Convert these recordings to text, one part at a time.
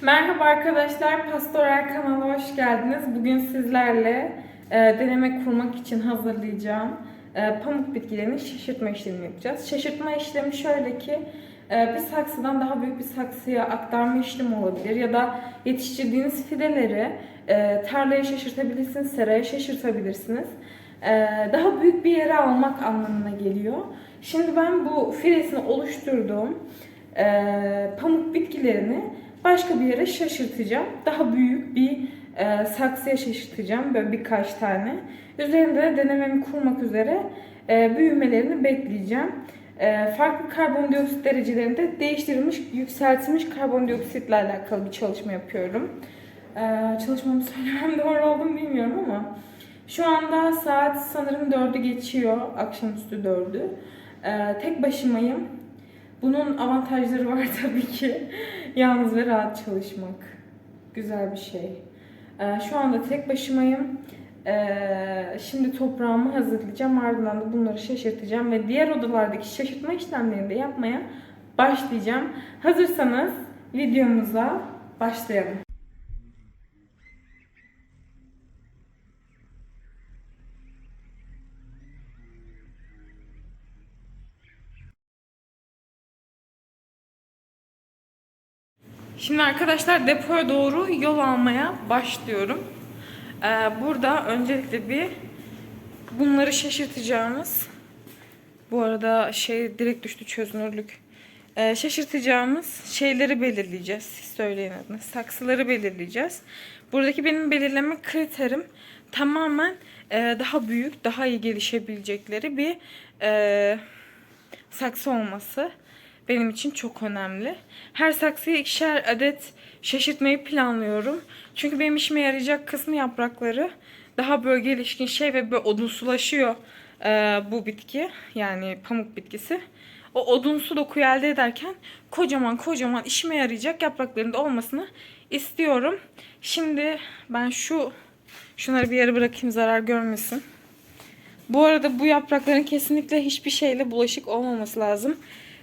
Merhaba arkadaşlar, Pastoral kanalına hoş geldiniz. Bugün sizlerle e, deneme kurmak için hazırlayacağım e, pamuk bitkilerinin şaşırtma işlemini yapacağız. Şaşırtma işlemi şöyle ki, e, bir saksıdan daha büyük bir saksıya aktarma işlemi olabilir ya da yetiştirdiğiniz fideleri e, tarlaya şaşırtabilirsiniz, seraya şaşırtabilirsiniz. E, daha büyük bir yere almak anlamına geliyor. Şimdi ben bu fidesini oluşturduğum e, pamuk bitkilerini başka bir yere şaşırtacağım. Daha büyük bir e, saksıya şaşırtacağım. Böyle birkaç tane. Üzerinde de denememi kurmak üzere e, büyümelerini bekleyeceğim. E, farklı karbondioksit derecelerinde değiştirilmiş, yükseltilmiş karbondioksitle alakalı bir çalışma yapıyorum. E, çalışmamı söylemem doğru oldu mu bilmiyorum ama şu anda saat sanırım 4'ü geçiyor. Akşamüstü 4'ü. E, tek başımayım. Bunun avantajları var tabii ki. Yalnız ve rahat çalışmak. Güzel bir şey. Ee, şu anda tek başımayım. Ee, şimdi toprağımı hazırlayacağım. Ardından da bunları şaşırtacağım. Ve diğer odalardaki şaşırtma işlemlerini de yapmaya başlayacağım. Hazırsanız videomuza başlayalım. Şimdi arkadaşlar depoya doğru yol almaya başlıyorum. Ee, burada öncelikle bir bunları şaşırtacağımız bu arada şey direkt düştü çözünürlük. Ee, şaşırtacağımız şeyleri belirleyeceğiz. Siz söyleyin adını. Saksıları belirleyeceğiz. Buradaki benim belirleme kriterim tamamen e, daha büyük, daha iyi gelişebilecekleri bir e, saksı olması benim için çok önemli. Her saksıya ikişer adet şaşırtmayı planlıyorum. Çünkü benim işime yarayacak kısmı yaprakları daha böyle gelişkin şey ve böyle odunsulaşıyor e, bu bitki. Yani pamuk bitkisi. O odunsu dokuyu elde ederken kocaman kocaman işime yarayacak yaprakların da olmasını istiyorum. Şimdi ben şu şunları bir yere bırakayım zarar görmesin. Bu arada bu yaprakların kesinlikle hiçbir şeyle bulaşık olmaması lazım.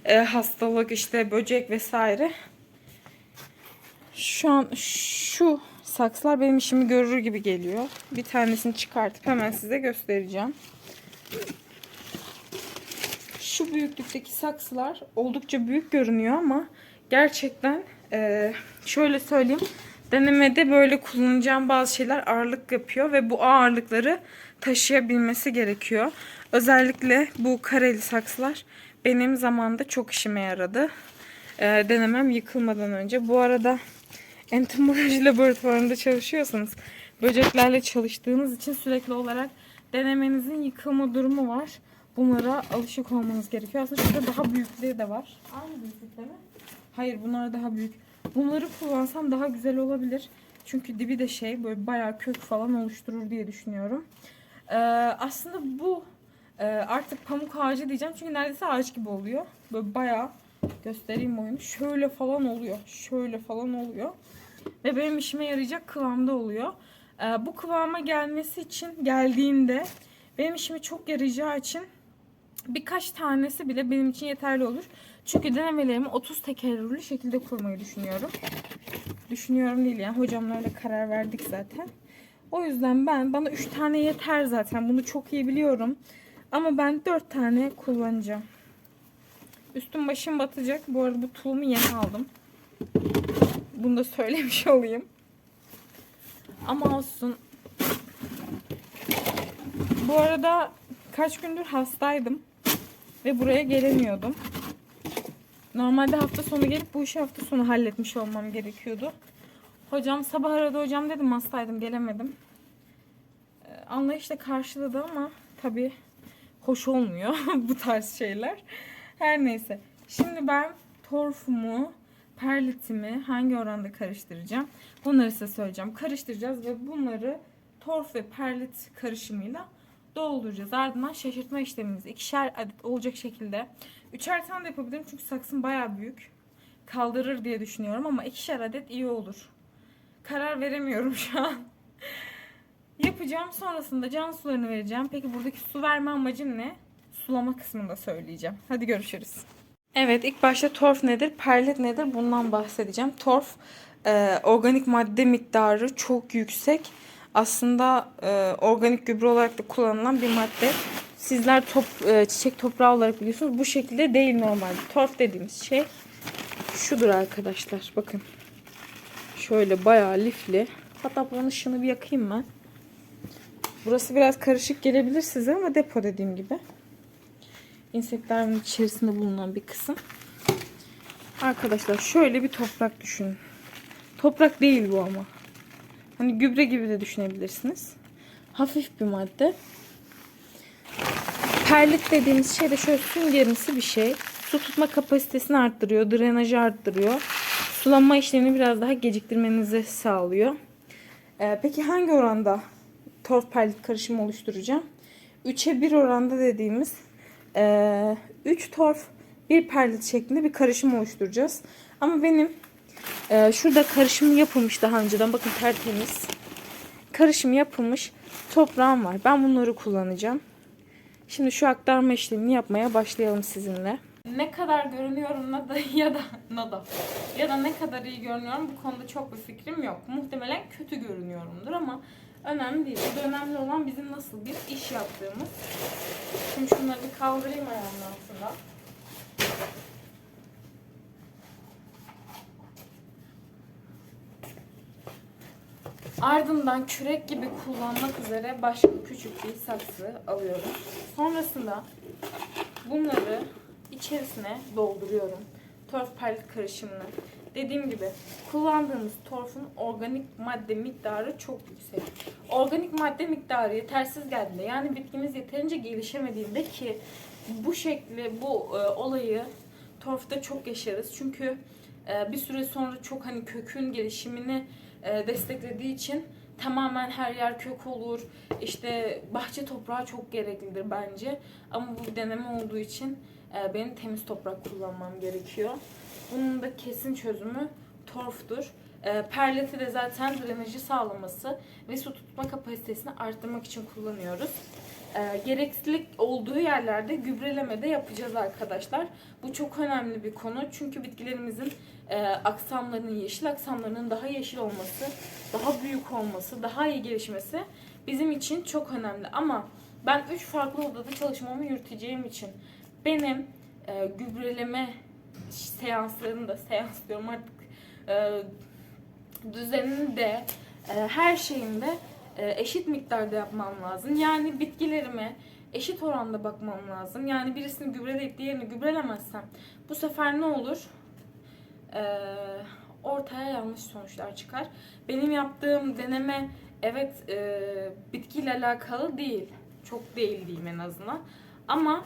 Ee, hastalık işte böcek vesaire. Şu an şu saksılar benim işimi görür gibi geliyor. Bir tanesini çıkartıp hemen size göstereceğim. Şu büyüklükteki saksılar oldukça büyük görünüyor ama gerçekten e, şöyle söyleyeyim. Denemede böyle kullanacağım bazı şeyler ağırlık yapıyor ve bu ağırlıkları taşıyabilmesi gerekiyor. Özellikle bu kareli saksılar benim zamanda çok işime yaradı. E, denemem yıkılmadan önce. Bu arada entomoloji laboratuvarında çalışıyorsanız böceklerle çalıştığınız için sürekli olarak denemenizin yıkılma durumu var. Bunlara alışık olmanız gerekiyor. Aslında şurada daha büyükleri de var. Aynı büyüklükte mi? Hayır bunlar daha büyük. Bunları kullansam daha güzel olabilir. Çünkü dibi de şey böyle bayağı kök falan oluşturur diye düşünüyorum. Ee, aslında bu e, artık pamuk ağacı diyeceğim. Çünkü neredeyse ağaç gibi oluyor. Böyle bayağı göstereyim oyunu. Şöyle falan oluyor. Şöyle falan oluyor. Ve benim işime yarayacak kıvamda oluyor. Ee, bu kıvama gelmesi için geldiğinde benim işime çok yarayacağı için birkaç tanesi bile benim için yeterli olur. Çünkü denemelerimi 30 tekerrürlü şekilde kurmayı düşünüyorum. Düşünüyorum değil yani hocamla öyle karar verdik zaten. O yüzden ben bana 3 tane yeter zaten. Bunu çok iyi biliyorum. Ama ben 4 tane kullanacağım. Üstüm başım batacak. Bu arada bu tulumu yeni aldım. Bunu da söylemiş olayım. Ama olsun. Bu arada kaç gündür hastaydım. Ve buraya gelemiyordum. Normalde hafta sonu gelip bu işi hafta sonu halletmiş olmam gerekiyordu. Hocam sabah aradı hocam dedim hastaydım gelemedim. Ee, Anlayışla karşıladı ama tabii hoş olmuyor bu tarz şeyler. Her neyse. Şimdi ben torfumu, perlitimi hangi oranda karıştıracağım? Bunları size söyleyeceğim. Karıştıracağız ve bunları torf ve perlit karışımıyla dolduracağız. Ardından şaşırtma işlemimizi ikişer adet olacak şekilde. Üçer tane de yapabilirim çünkü saksım baya büyük. Kaldırır diye düşünüyorum ama ikişer adet iyi olur. Karar veremiyorum şu an. Yapacağım. Sonrasında can sularını vereceğim. Peki buradaki su verme amacım ne? Sulama kısmını da söyleyeceğim. Hadi görüşürüz. Evet ilk başta torf nedir, perlit nedir bundan bahsedeceğim. Torf e, organik madde miktarı çok yüksek. Aslında e, organik gübre olarak da kullanılan bir madde. Sizler top, e, çiçek toprağı olarak biliyorsunuz. Bu şekilde değil normalde. Torf dediğimiz şey şudur arkadaşlar. Bakın. Şöyle bayağı lifli. Hatta bunun ışığını bir yakayım ben. Burası biraz karışık gelebilir size ama depo dediğim gibi. İnseklerin içerisinde bulunan bir kısım. Arkadaşlar şöyle bir toprak düşünün. Toprak değil bu ama. Hani gübre gibi de düşünebilirsiniz. Hafif bir madde. Perlit dediğimiz şey de şöyle süngerimsi bir şey. Su tutma kapasitesini arttırıyor, drenajı arttırıyor. Sulanma işlemini biraz daha geciktirmenizi sağlıyor. Ee, peki hangi oranda torf perlit karışımı oluşturacağım? 3'e 1 oranda dediğimiz 3 torf 1 perlit şeklinde bir karışım oluşturacağız. Ama benim e, şurada karışım yapılmış daha önceden. Bakın tertemiz. Karışım yapılmış toprağım var. Ben bunları kullanacağım. Şimdi şu aktarma işlemini yapmaya başlayalım sizinle. Ne kadar görünüyorum da ya da nada ya da ne kadar iyi görünüyorum bu konuda çok bir fikrim yok. Muhtemelen kötü görünüyorumdur ama önemli değil. Burada önemli olan bizim nasıl bir iş yaptığımız. Şimdi şunları bir kaldırayım ayağımın altından. Ardından kürek gibi kullanmak üzere başka küçük bir saksı alıyorum. Sonrasında bunları içerisine dolduruyorum. Torf perlit karışımını. Dediğim gibi kullandığımız torfun organik madde miktarı çok yüksek. Organik madde miktarı yetersiz geldiğinde yani bitkimiz yeterince gelişemediğinde ki bu şekli bu e, olayı torfta çok yaşarız. Çünkü e, bir süre sonra çok hani kökün gelişimini e, desteklediği için tamamen her yer kök olur. İşte bahçe toprağı çok gereklidir bence. Ama bu bir deneme olduğu için e, benim temiz toprak kullanmam gerekiyor. Bunun da kesin çözümü torftur. E, perleti de zaten drenajı sağlaması ve su tutma kapasitesini arttırmak için kullanıyoruz. E, gereklilik olduğu yerlerde gübreleme de yapacağız arkadaşlar. Bu çok önemli bir konu. Çünkü bitkilerimizin e, aksamlarının, yeşil aksamlarının daha yeşil olması, daha büyük olması, daha iyi gelişmesi bizim için çok önemli. Ama ben 3 farklı odada çalışmamı yürüteceğim için benim e, gübreleme seanslarında, seans diyorum artık e, düzeninde, e, her şeyinde e, eşit miktarda yapmam lazım. Yani bitkilerime eşit oranda bakmam lazım. Yani birisini gübreleyip diğerini gübrelemezsem bu sefer ne olur? Ee, ortaya yanlış sonuçlar çıkar. Benim yaptığım deneme evet e, bitkiyle alakalı değil. Çok değil diyeyim en azından. Ama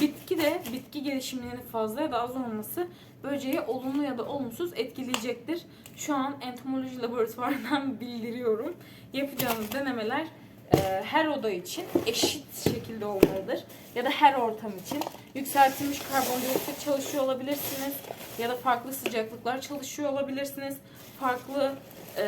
bitki de bitki gelişiminin fazla ya da az olması böceği olumlu ya da olumsuz etkileyecektir. Şu an entomoloji laboratuvarından bildiriyorum. Yapacağımız denemeler e, her oda için eşit şekilde olmalıdır. Ya da her ortam için. Yükseltilmiş karbondioksit çalışıyor olabilirsiniz. Ya da farklı sıcaklıklar çalışıyor olabilirsiniz. Farklı e,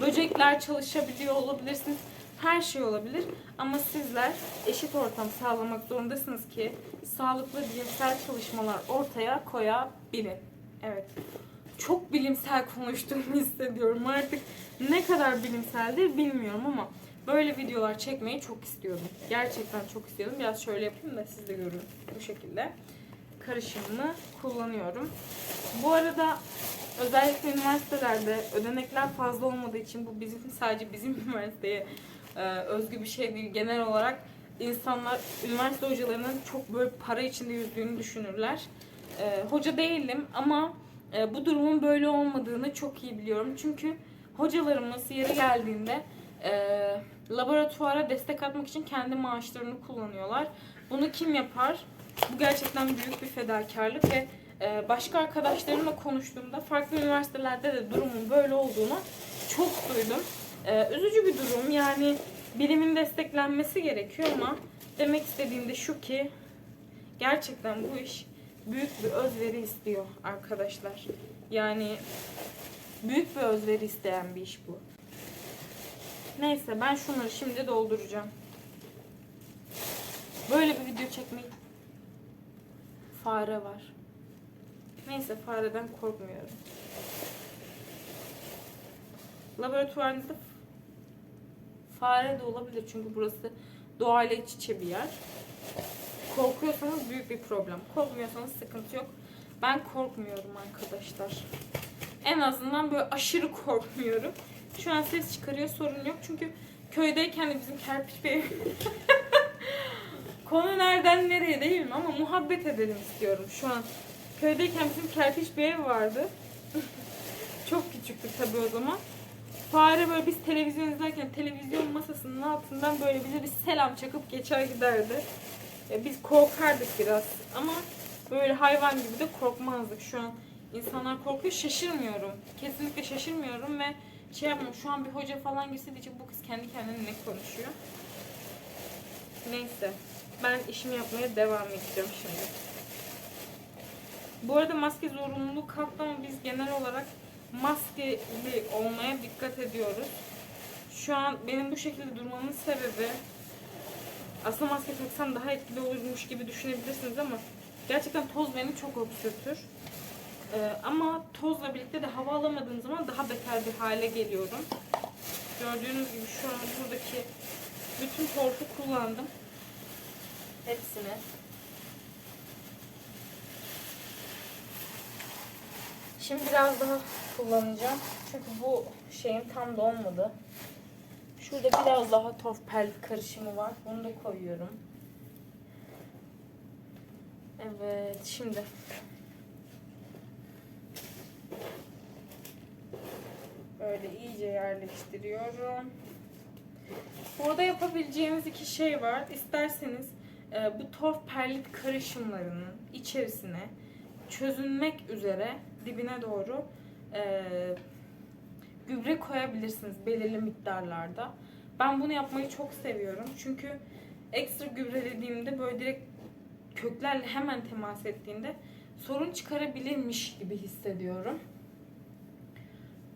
böcekler çalışabiliyor olabilirsiniz. Her şey olabilir ama sizler eşit ortam sağlamak zorundasınız ki sağlıklı bilimsel çalışmalar ortaya koyabilin. Evet. Çok bilimsel konuştuğumu hissediyorum. Artık ne kadar bilimseldir bilmiyorum ama böyle videolar çekmeyi çok istiyordum. Gerçekten çok istiyordum. Biraz şöyle yapayım da siz de görün bu şekilde. Karışımını kullanıyorum. Bu arada özellikle üniversitelerde ödenekler fazla olmadığı için bu bizim sadece bizim üniversiteye özgü bir şey değil. Genel olarak insanlar üniversite hocalarının çok böyle para içinde yüzdüğünü düşünürler. E, hoca değilim ama e, bu durumun böyle olmadığını çok iyi biliyorum. Çünkü hocalarımız yeri geldiğinde e, laboratuvara destek atmak için kendi maaşlarını kullanıyorlar. Bunu kim yapar? Bu gerçekten büyük bir fedakarlık ve e, başka arkadaşlarımla konuştuğumda farklı üniversitelerde de durumun böyle olduğunu çok duydum. E, üzücü bir durum yani bilimin desteklenmesi gerekiyor ama demek istediğim de şu ki gerçekten bu iş büyük bir özveri istiyor arkadaşlar. Yani büyük bir özveri isteyen bir iş bu. Neyse ben şunları şimdi dolduracağım. Böyle bir video çekmek fare var. Neyse fareden korkmuyorum. Laboratuvarınızda fare de olabilir çünkü burası doğayla iç içe bir yer. Korkuyorsanız büyük bir problem. Korkmuyorsanız sıkıntı yok. Ben korkmuyorum arkadaşlar. En azından böyle aşırı korkmuyorum. Şu an ses çıkarıyor sorun yok. Çünkü köydeyken de bizim kerpiç bir Konu nereden nereye değil mi? Ama muhabbet edelim istiyorum şu an. Köydeyken bizim kerpiç bir ev vardı. Çok küçüktük tabii o zaman. Fare böyle biz televizyon izlerken televizyon masasının altından böyle bize bir selam çakıp geçer giderdi. E, biz korkardık biraz ama böyle hayvan gibi de korkmazdık. Şu an insanlar korkuyor şaşırmıyorum. Kesinlikle şaşırmıyorum ve şey yapmıyorum. Şu an bir hoca falan girse diyecek bu kız kendi kendine ne konuşuyor. Neyse. Ben işimi yapmaya devam edeceğim şimdi. Bu arada maske zorunluluğu kalktı ama biz genel olarak maskeli olmaya dikkat ediyoruz. Şu an benim bu şekilde durmamın sebebi aslında maske taksam daha etkili olurmuş gibi düşünebilirsiniz ama gerçekten toz beni çok öksürtür. Ee, ama tozla birlikte de hava alamadığım zaman daha beter bir hale geliyorum. Gördüğünüz gibi şu an buradaki bütün torfu kullandım. Hepsini. Şimdi biraz daha kullanacağım. Çünkü bu şeyin tam dolmadı. Şurada biraz daha tof pel karışımı var. Bunu da koyuyorum. Evet, şimdi. Böyle iyice yerleştiriyorum. Burada yapabileceğimiz iki şey var. İsterseniz e, bu torf perlit karışımlarının içerisine çözünmek üzere dibine doğru e, gübre koyabilirsiniz belirli miktarlarda. Ben bunu yapmayı çok seviyorum. Çünkü ekstra gübre dediğimde böyle direkt köklerle hemen temas ettiğinde sorun çıkarabilirmiş gibi hissediyorum.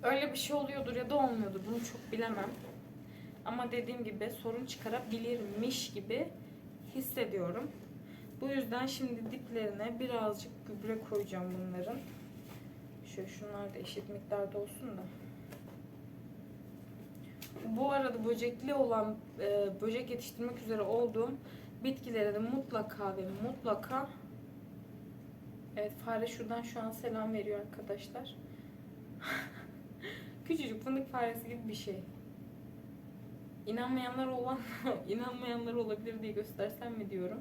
Öyle bir şey oluyordur ya da olmuyordur. Bunu çok bilemem. Ama dediğim gibi sorun çıkarabilirmiş gibi hissediyorum. Bu yüzden şimdi diplerine birazcık gübre koyacağım bunların. Şöyle şunlar da eşit miktarda olsun da. Bu arada böcekli olan, e, böcek yetiştirmek üzere olduğum bitkilere de mutlaka ve mutlaka Evet fare şuradan şu an selam veriyor arkadaşlar. Küçücük fındık faresi gibi bir şey. İnanmayanlar olan inanmayanlar olabilir diye göstersem mi diyorum.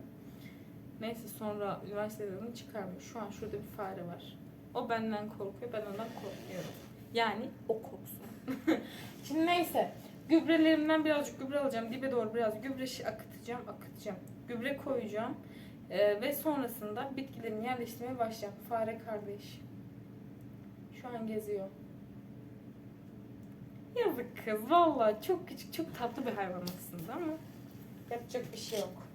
Neyse sonra üniversiteden çıkarmış. Şu an şurada bir fare var. O benden korkuyor, ben ondan korkmuyorum. Yani o korksun. Şimdi neyse. Gübrelerimden birazcık gübre alacağım. Dibe doğru biraz gübre akıtacağım, akıtacağım. Gübre koyacağım. Ee, ve sonrasında bitkilerimi yerleştirmeye başlayacağım. Fare kardeş. Şu an geziyor. Yazık kız. Vallahi çok küçük, çok tatlı bir hayvan aslında ama yapacak bir şey yok.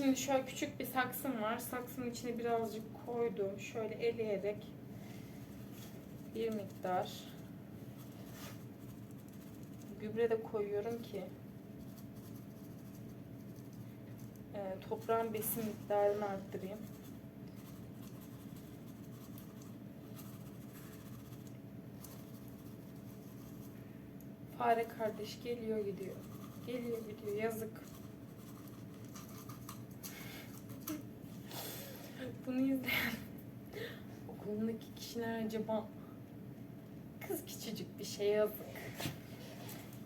Şimdi şöyle küçük bir saksım var. Saksının içine birazcık koydum. Şöyle eleyerek bir miktar gübre de koyuyorum ki e, toprağın besin miktarını arttırayım. Fare kardeş geliyor gidiyor. Geliyor gidiyor. Yazık. Bunu izleyen okulundaki kişiler acaba kız küçücük bir şey yazık.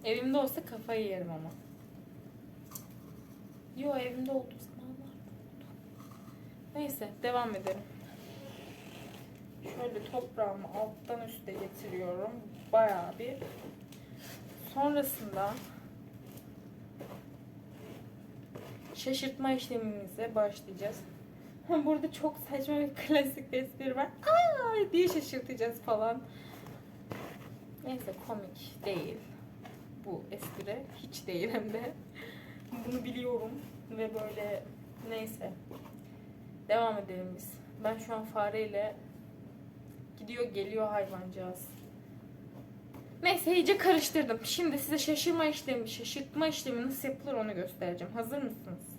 Evimde olsa kafayı yerim ama. Yo evimde olduğu zamanlar oldu. Neyse devam edelim. Şöyle toprağımı alttan üste getiriyorum. Bayağı bir. Sonrasında şaşırtma işlemimize başlayacağız. Burada çok saçma bir klasik bir espri var. Aa diye şaşırtacağız falan. Neyse komik değil. Bu espri hiç değil hem de. Bunu biliyorum ve böyle neyse. Devam edelim biz. Ben şu an fareyle gidiyor geliyor hayvancağız. Neyse iyice karıştırdım. Şimdi size şaşırma işlemi, şaşırtma işlemi nasıl yapılır onu göstereceğim. Hazır mısınız?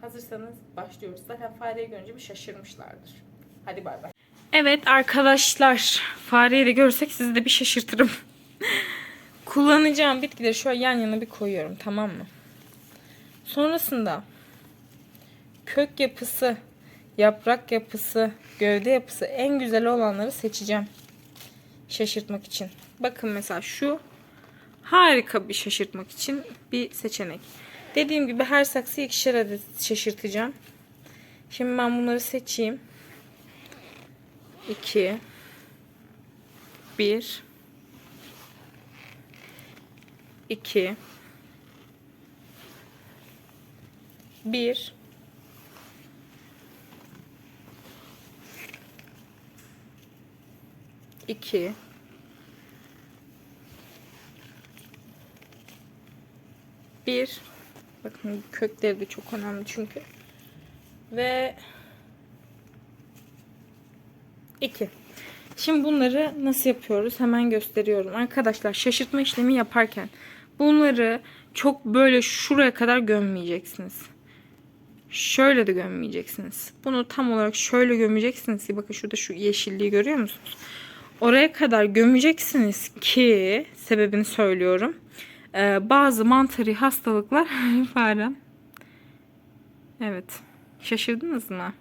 Hazırsanız başlıyoruz. Zaten fareyi görünce bir şaşırmışlardır. Hadi bay bay. Evet arkadaşlar. Fareyi de görsek sizi de bir şaşırtırım. Kullanacağım bitkileri şöyle yan yana bir koyuyorum tamam mı? Sonrasında kök yapısı, yaprak yapısı, gövde yapısı en güzel olanları seçeceğim. Şaşırtmak için. Bakın mesela şu harika bir şaşırtmak için bir seçenek. Dediğim gibi her saksıyı ikişer adet şaşırtacağım. Şimdi ben bunları seçeyim. 2 1 2 1 2 1 Bakın kökleri de çok önemli çünkü. Ve 2 Şimdi bunları nasıl yapıyoruz? Hemen gösteriyorum. Arkadaşlar şaşırtma işlemi yaparken bunları çok böyle şuraya kadar gömmeyeceksiniz. Şöyle de gömmeyeceksiniz. Bunu tam olarak şöyle gömeceksiniz ki bakın şurada şu yeşilliği görüyor musunuz? Oraya kadar gömeceksiniz ki sebebini söylüyorum. Ee, bazı mantarı hastalıklar farem. Evet. Şaşırdınız mı?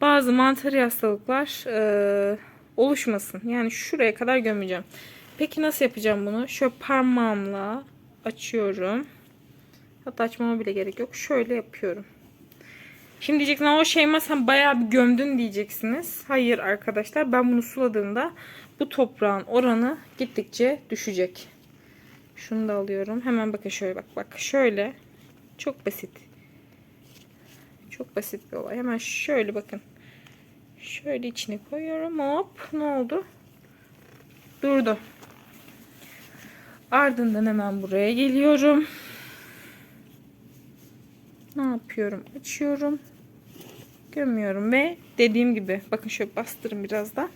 Bazı mantarı hastalıklar e, oluşmasın. Yani şuraya kadar gömeceğim. Peki nasıl yapacağım bunu? Şöyle parmağımla açıyorum. Hatta açmama bile gerek yok. Şöyle yapıyorum. Şimdi diyeceksiniz o Şeyma sen bayağı bir gömdün diyeceksiniz. Hayır arkadaşlar ben bunu suladığımda bu toprağın oranı gittikçe düşecek. Şunu da alıyorum. Hemen bakın şöyle bak bak şöyle. Çok basit. Çok basit bir olay. Hemen şöyle bakın. Şöyle içine koyuyorum. Hop. Ne oldu? Durdu. Ardından hemen buraya geliyorum. Ne yapıyorum? Açıyorum. Gömüyorum ve dediğim gibi bakın şöyle bastırın biraz da.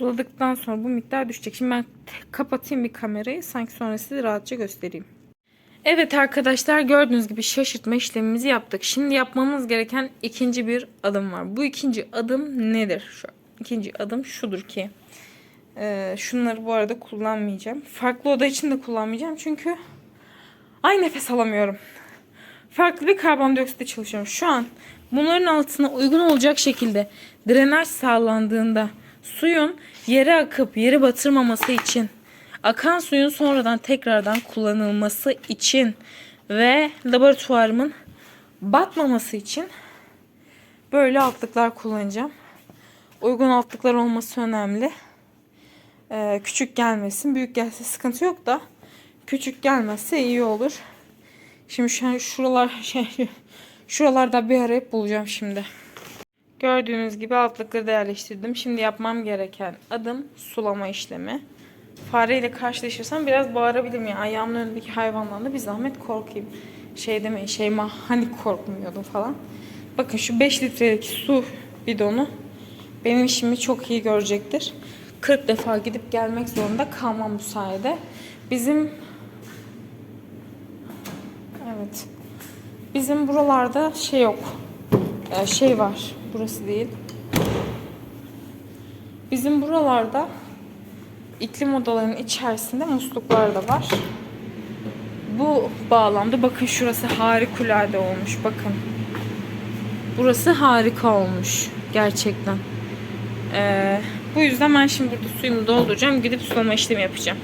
Suladıktan sonra bu miktar düşecek. Şimdi ben kapatayım bir kamerayı. Sanki sonra size rahatça göstereyim. Evet arkadaşlar gördüğünüz gibi şaşırtma işlemimizi yaptık. Şimdi yapmamız gereken ikinci bir adım var. Bu ikinci adım nedir? Şu ikinci adım şudur ki. e, şunları bu arada kullanmayacağım. Farklı oda için de kullanmayacağım. Çünkü ay nefes alamıyorum. Farklı bir karbondioksitle çalışıyorum. Şu an bunların altına uygun olacak şekilde drenaj sağlandığında suyun yere akıp yere batırmaması için akan suyun sonradan tekrardan kullanılması için ve laboratuvarımın batmaması için böyle altlıklar kullanacağım. Uygun altlıklar olması önemli. Ee, küçük gelmesin. Büyük gelse sıkıntı yok da küçük gelmezse iyi olur. Şimdi şu an şuralar şey şuralarda bir arayıp bulacağım şimdi. Gördüğünüz gibi altlıkları da yerleştirdim. Şimdi yapmam gereken adım sulama işlemi. Fareyle karşılaşırsam biraz bağırabilirim ya. Ayağımın önündeki hayvandan da bir zahmet korkayım. Şey demeyin Şeyma hani korkmuyordum falan. Bakın şu 5 litrelik su bidonu benim işimi çok iyi görecektir. 40 defa gidip gelmek zorunda kalmam bu sayede. Bizim Evet. Bizim buralarda şey yok. Ee, şey var. Burası değil. Bizim buralarda iklim odalarının içerisinde musluklar da var. Bu bağlamda bakın şurası harikulade olmuş. Bakın. Burası harika olmuş. Gerçekten. Ee, bu yüzden ben şimdi burada suyumu dolduracağım. Gidip sulama işlemi yapacağım.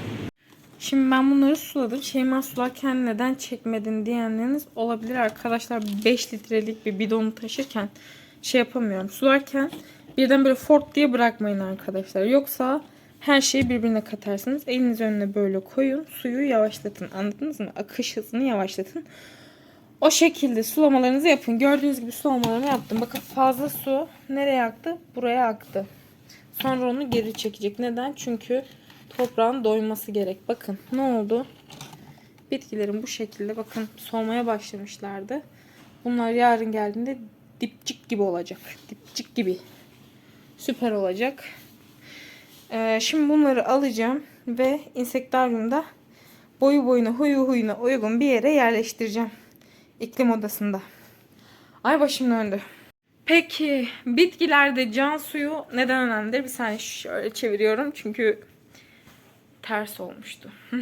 Şimdi ben bunları suladım. Şeyma sularken neden çekmedin diyenleriniz olabilir arkadaşlar. 5 litrelik bir bidonu taşırken şey yapamıyorum. Sularken birden böyle fort diye bırakmayın arkadaşlar. Yoksa her şeyi birbirine katarsınız. Eliniz önüne böyle koyun. Suyu yavaşlatın. Anladınız mı? Akış hızını yavaşlatın. O şekilde sulamalarınızı yapın. Gördüğünüz gibi sulamalarımı yaptım. Bakın fazla su nereye aktı? Buraya aktı. Sonra onu geri çekecek. Neden? Çünkü toprağın doyması gerek. Bakın ne oldu? Bitkilerin bu şekilde bakın solmaya başlamışlardı. Bunlar yarın geldiğinde Dipçik gibi olacak. Dipçik gibi. Süper olacak. Ee, şimdi bunları alacağım ve insektaryumda boyu boyuna huyu huyuna uygun bir yere yerleştireceğim. İklim odasında. Ay başım döndü. Peki bitkilerde can suyu neden önemlidir? Bir saniye şöyle çeviriyorum çünkü ters olmuştu.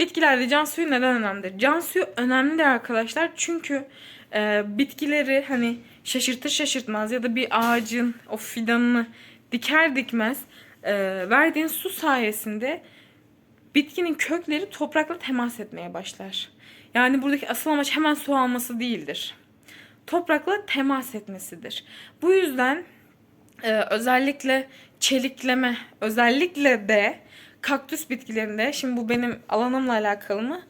Bitkilerde can suyu neden önemlidir? Can suyu önemlidir arkadaşlar çünkü e, bitkileri hani şaşırtır şaşırtmaz ya da bir ağacın o fidanını diker dikmez e, verdiğin su sayesinde bitkinin kökleri toprakla temas etmeye başlar. Yani buradaki asıl amaç hemen su alması değildir. Toprakla temas etmesidir. Bu yüzden e, özellikle çelikleme, özellikle de kaktüs bitkilerinde, şimdi bu benim alanımla alakalı mı?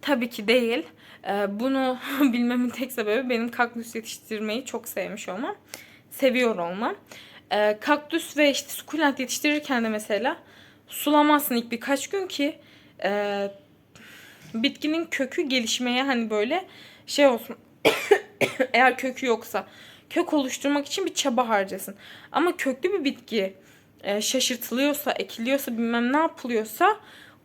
Tabii ki değil. E, bunu bilmemin tek sebebi benim kaktüs yetiştirmeyi çok sevmiş olmam. Seviyor olmam. E, kaktüs ve işte sukulent yetiştirirken de mesela sulamazsın ilk birkaç gün ki e, bitkinin kökü gelişmeye hani böyle şey olsun. Eğer kökü yoksa kök oluşturmak için bir çaba harcasın. Ama köklü bir bitki e, şaşırtılıyorsa, ekiliyorsa, bilmem ne yapılıyorsa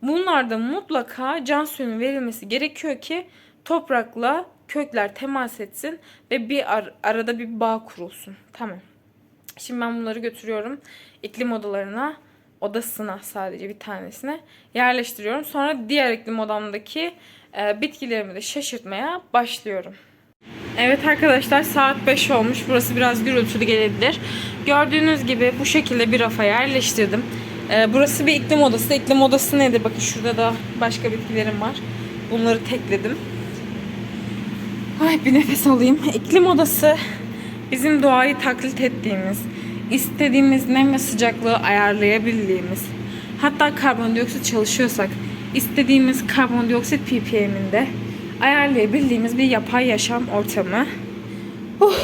bunlarda mutlaka can suyunun verilmesi gerekiyor ki toprakla kökler temas etsin ve bir ar- arada bir bağ kurulsun. Tamam. Şimdi ben bunları götürüyorum iklim odalarına, odasına sadece bir tanesine yerleştiriyorum. Sonra diğer iklim odamdaki e, bitkilerimi de şaşırtmaya başlıyorum. Evet arkadaşlar saat 5 olmuş. Burası biraz gürültülü gelebilir. Gördüğünüz gibi bu şekilde bir rafa yerleştirdim. Ee, burası bir iklim odası. İklim odası nedir? Bakın şurada da başka bitkilerim var. Bunları tekledim. Ay bir nefes alayım. İklim odası bizim doğayı taklit ettiğimiz, istediğimiz nem ve sıcaklığı ayarlayabildiğimiz, hatta karbondioksit çalışıyorsak istediğimiz karbondioksit ppm'inde ayarlayabildiğimiz bir yapay yaşam ortamı. Uh.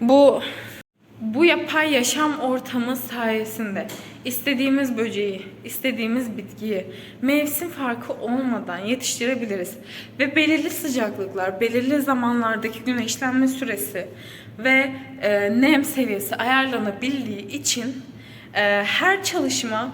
Bu bu yapay yaşam ortamı sayesinde istediğimiz böceği, istediğimiz bitkiyi mevsim farkı olmadan yetiştirebiliriz. Ve belirli sıcaklıklar, belirli zamanlardaki güneşlenme süresi ve e, nem seviyesi ayarlanabildiği için e, her çalışma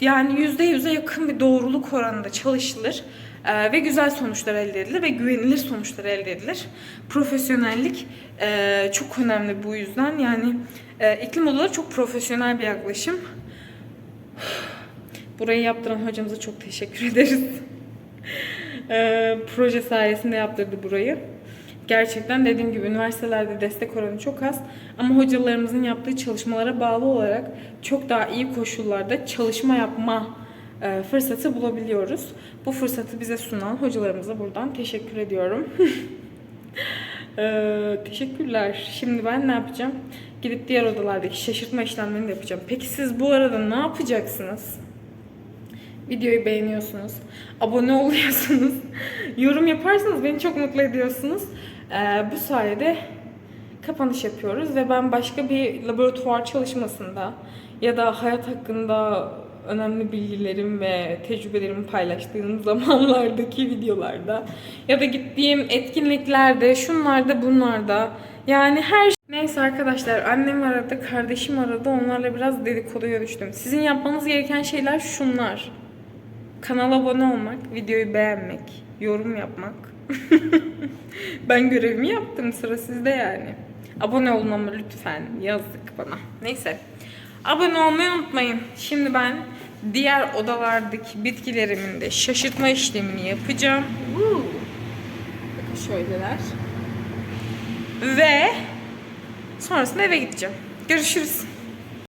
yani yüzde yüze yakın bir doğruluk oranında çalışılır e, ve güzel sonuçlar elde edilir ve güvenilir sonuçlar elde edilir. Profesyonellik e, çok önemli bu yüzden yani e, iklim odaları çok profesyonel bir yaklaşım. Burayı yaptıran hocamıza çok teşekkür ederiz. e, proje sayesinde yaptırdı burayı. Gerçekten dediğim gibi üniversitelerde destek oranı çok az ama hocalarımızın yaptığı çalışmalara bağlı olarak çok daha iyi koşullarda çalışma yapma fırsatı bulabiliyoruz. Bu fırsatı bize sunan hocalarımıza buradan teşekkür ediyorum. E, teşekkürler. Şimdi ben ne yapacağım? Gidip diğer odalardaki şaşırtma işlemlerini yapacağım. Peki siz bu arada ne yapacaksınız? Videoyu beğeniyorsunuz, abone oluyorsunuz, yorum yaparsanız beni çok mutlu ediyorsunuz. Ee, bu sayede kapanış yapıyoruz ve ben başka bir laboratuvar çalışmasında ya da hayat hakkında önemli bilgilerim ve tecrübelerimi paylaştığım zamanlardaki videolarda ya da gittiğim etkinliklerde, şunlarda, bunlarda yani her şey- Neyse arkadaşlar annem aradı, kardeşim aradı. Onlarla biraz dedikoduya düştüm. Sizin yapmanız gereken şeyler şunlar. Kanala abone olmak, videoyu beğenmek, yorum yapmak. ben görevimi yaptım sıra sizde yani. Abone olun lütfen yazdık bana. Neyse. Abone olmayı unutmayın. Şimdi ben diğer odalardaki bitkilerimin de şaşırtma işlemini yapacağım. Woo. Bakın şöyleler. Ve sonrasında eve gideceğim. Görüşürüz.